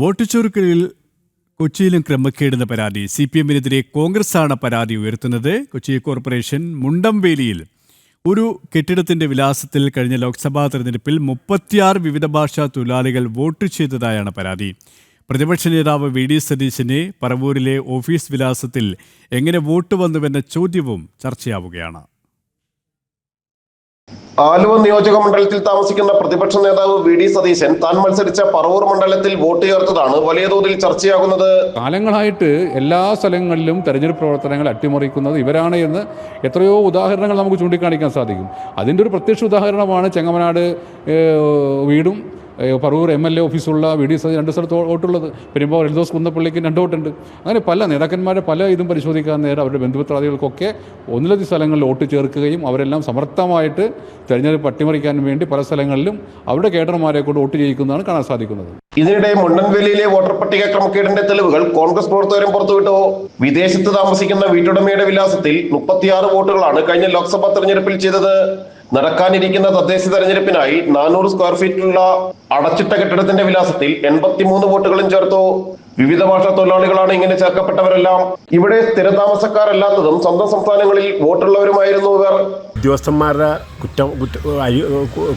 Vote ചുരുക്കലിൽ കൊച്ചിയിലും ക്രമക്കേടെന്ന പരാതി C P എമ്മിനെതിരെ കോൺഗ്രസാണ് പരാതി ഉയർത്തുന്നത്. കൊച്ചി കോർപ്പറേഷൻ മുണ്ടംവേലിയിൽ ഒരു കെട്ടിടത്തിന്റെ വിലാസത്തിൽ കഴിഞ്ഞ ലോക്സഭാ തെരഞ്ഞെടുപ്പിൽ മുപ്പത്തിയാറ് വിവിധ ഭാഷാ തൊഴിലാളികൾ വോട്ട് ചെയ്തതായാണ് പരാതി. പ്രതിപക്ഷ നേതാവ് വി ഡി സതീശനെ പറവൂരിലെ ഓഫീസ് വിലാസത്തിൽ എങ്ങനെ വോട്ട് വന്നുവെന്ന ചോദ്യവും ചർച്ചയാവുകയാണ്. ആലുവ നിയോജക മണ്ഡലത്തിൽ താമസിക്കുന്ന പ്രതിപക്ഷ നേതാവ് വി ഡി സതീശൻ താൻ മത്സരിച്ച പറവൂർ മണ്ഡലത്തിൽ വോട്ട് ചേർത്തതാണ്. വലിയ തോതിൽ ചർച്ചയാകുന്നത് കാലങ്ങളായിട്ട് എല്ലാ സ്ഥലങ്ങളിലും തെരഞ്ഞെടുപ്പ് പ്രവർത്തനങ്ങൾ അട്ടിമറിക്കുന്നത് ഇവരാണ് എന്ന് എത്രയോ ഉദാഹരണങ്ങൾ നമുക്ക് ചൂണ്ടിക്കാണിക്കാൻ സാധിക്കും. അതിന്റെ ഒരു പ്രത്യക്ഷ ഉദാഹരണമാണ് ചെങ്ങമനാട് വീടും പറവൂർ എം എൽ എ ഓഫീസുള്ള വി ഡി സതി രണ്ട് സ്ഥലത്ത് വോട്ടുള്ളത്. പെരുമ്പോൾ എൽദോസ് കുന്നപ്പള്ളിക്ക് രണ്ട് വോട്ടുണ്ട്. അങ്ങനെ പല നേതാക്കന്മാരെ പല ഇതും പരിശോധിക്കാൻ നേരം അവരുടെ ബന്ധുമിത്രാദികൾക്കൊക്കെ ഒന്നിലധികം സ്ഥലങ്ങളിൽ വോട്ട് ചേർക്കുകയും അവരെല്ലാം സമർത്ഥമായിട്ട് തെരഞ്ഞെടുപ്പ് അട്ടിമറിക്കാൻ വേണ്ടി പല സ്ഥലങ്ങളിലും അവരുടെ കേഡർമാരെ കൊണ്ട് വോട്ട് ചെയ്യിക്കുന്നതാണ് കാണാൻ സാധിക്കുന്നത്. ഇതിനിടെ മുണ്ടൻവേലിയിലെ വോട്ടർ പട്ടിക ക്രമക്കേടിന്റെ തെളിവുകൾ കോൺഗ്രസ് പ്രവർത്തകരും പുറത്തുവിട്ടു. വിദേശത്ത് താമസിക്കുന്ന വീട്ടുടമയുടെ വിലാസത്തിൽ മുപ്പത്തിയാറ് വോട്ടുകളാണ് കഴിഞ്ഞ ലോക്സഭാ തെരഞ്ഞെടുപ്പിൽ ചെയ്തത്. നടക്കാനിരിക്കുന്ന തദ്ദേശ തെരഞ്ഞെടുപ്പിനായി നാനൂറ് സ്ക്വയർ ഫീറ്റിലുള്ള അടച്ചിട്ട കെട്ടിടത്തിന്റെ വിലാസത്തിൽ എൺപത്തിമൂന്ന് വോട്ടുകളും ചേർത്തു. വിവിധ ഭാഷാ തൊഴിലാളികളാണ് ഇങ്ങനെ ചേർക്കപ്പെട്ടവരെല്ലാം. ഇവിടെ സ്ഥിരതാമസക്കാരല്ലാത്തതും സ്വന്തം സംസ്ഥാനങ്ങളിൽ വോട്ടുള്ളവരുമായിരുന്നു ഇവർ. ഉദ്യോഗസ്ഥന്മാരുടെ കുറ്റം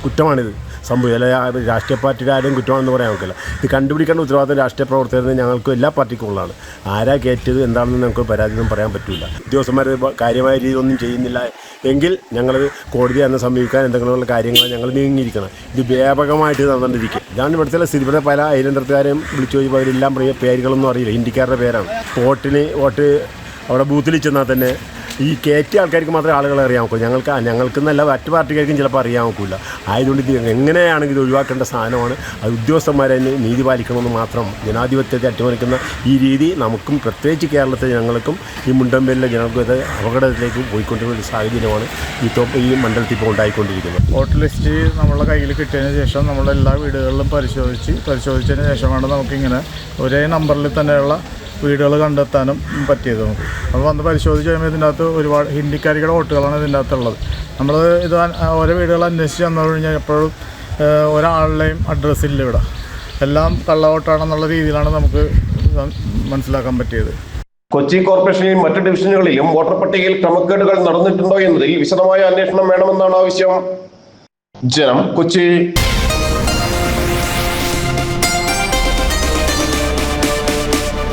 കുറ്റമാണിത്. സംഭവം അല്ല രാഷ്ട്രീയ പാർട്ടിയുടെ ആരെയും കുറ്റമാണെന്ന് പറയാൻ നോക്കില്ല ഇത് കണ്ടുപിടിക്കേണ്ട ഉത്തരവാദിത്തം രാഷ്ട്രീയ പ്രവർത്തകരുടെ ഞങ്ങൾക്ക് എല്ലാ പാർട്ടിക്കും ഉള്ളതാണ് ആരാ കയറ്റിയത് എന്താണെന്ന് ഞങ്ങൾക്ക് പരാതിയൊന്നും പറയാൻ പറ്റില്ല ഉദ്യോഗസ്ഥന്മാർ കാര്യമായ രീതിയിലൊന്നും ചെയ്യുന്നില്ല. എങ്കിൽ ഞങ്ങൾ കോടതി അന്ന് സമീപിക്കാൻ എന്തെങ്കിലുമുള്ള കാര്യങ്ങൾ ഞങ്ങൾ നീങ്ങിയിരിക്കണം. ഇത് വ്യാപകമായിട്ട് നടന്നുകൊണ്ടിരിക്കും. ഞാൻ ഇവിടുത്തെ സ്ഥിതി. ഇവിടെ പല അയലന്തരത്തുകാരെയും വിളിച്ചു ചോദിച്ചപ്പോൾ അവരെല്ലാം പേരുകളൊന്നും അറിയില്ല. ഹിന്ദിക്കാരുടെ പേരാണ്. വോട്ടിന് വോട്ട് അവിടെ ബൂത്തിൽ ചെന്നാൽ തന്നെ ഈ കയറ്റിയ ആൾക്കാർക്ക് മാത്രമേ ആളുകളെ അറിയാൻ നോക്കൂ ഞങ്ങൾക്ക് ഞങ്ങൾക്ക് എന്നല്ല മറ്റു പാർട്ടിക്കാർക്കും ചിലപ്പോൾ അറിയാൻ നോക്കില്ല ആയതുകൊണ്ട് ഇത് എങ്ങനെയാണെങ്കിൽ ഇത് ഒഴിവാക്കേണ്ട സാധനമാണ്. അത് ഉദ്യോഗസ്ഥന്മാരെ നീതി പാലിക്കണമെന്ന് മാത്രം ജനാധിപത്യത്തെ അട്ടിമറിക്കുന്ന ഈ രീതി നമുക്കും പ്രത്യേകിച്ച് കേരളത്തിലെ ഞങ്ങൾക്കും ഈ മുണ്ടമ്പേലിലെ ജനങ്ങൾക്കും ഇത് അപകടത്തിലേക്ക് പോയിക്കൊണ്ടിരിക്കുന്ന ഒരു സാഹചര്യമാണ് ഈ ടോപ്പ് ഈ മണ്ഡലത്തിൽ ഇപ്പോൾ ഉണ്ടായിക്കൊണ്ടിരിക്കുന്നത്. വോട്ടർ ലിസ്റ്റ് നമ്മളെ കയ്യിൽ കിട്ടിയതിന് ശേഷം നമ്മളെല്ലാ വീടുകളിലും പരിശോധിച്ച് പരിശോധിച്ചതിന് ശേഷമാണ് നമുക്കിങ്ങനെ ഒരേ നമ്പറിൽ തന്നെയുള്ള വീടുകൾ കണ്ടെത്താനും പറ്റിയത്. നമുക്ക് അപ്പോൾ വന്ന് പരിശോധിച്ച് കഴിയുമ്പോൾ ഇതിന്റെ അകത്ത് ഒരുപാട് ഹിന്ദിക്കാരികളുടെ വോട്ടുകളാണ് ഇതിന്റെ അകത്തുള്ളത്. നമ്മൾ ഇത് ഓരോ വീടുകൾ അന്വേഷിച്ച് വന്നു കഴിഞ്ഞാൽ എപ്പോഴും ഒരാളുടെയും അഡ്രസ്സ് ഇല്ല ഇവിടെ. എല്ലാം കള്ള വോട്ടാണെന്നുള്ള രീതിയിലാണ് നമുക്ക് മനസ്സിലാക്കാൻ പറ്റിയത്. കൊച്ചി കോർപ്പറേഷനിൽ മറ്റ് ഡിവിഷനുകളിലും വോട്ടർ പട്ടികയിൽ ക്രമക്കേടുകൾ നടന്നിട്ടുണ്ടോ എന്നതിൽ വിശദമായ അന്വേഷണം വേണമെന്നാണ് ആവശ്യം. ജനം കൊച്ചി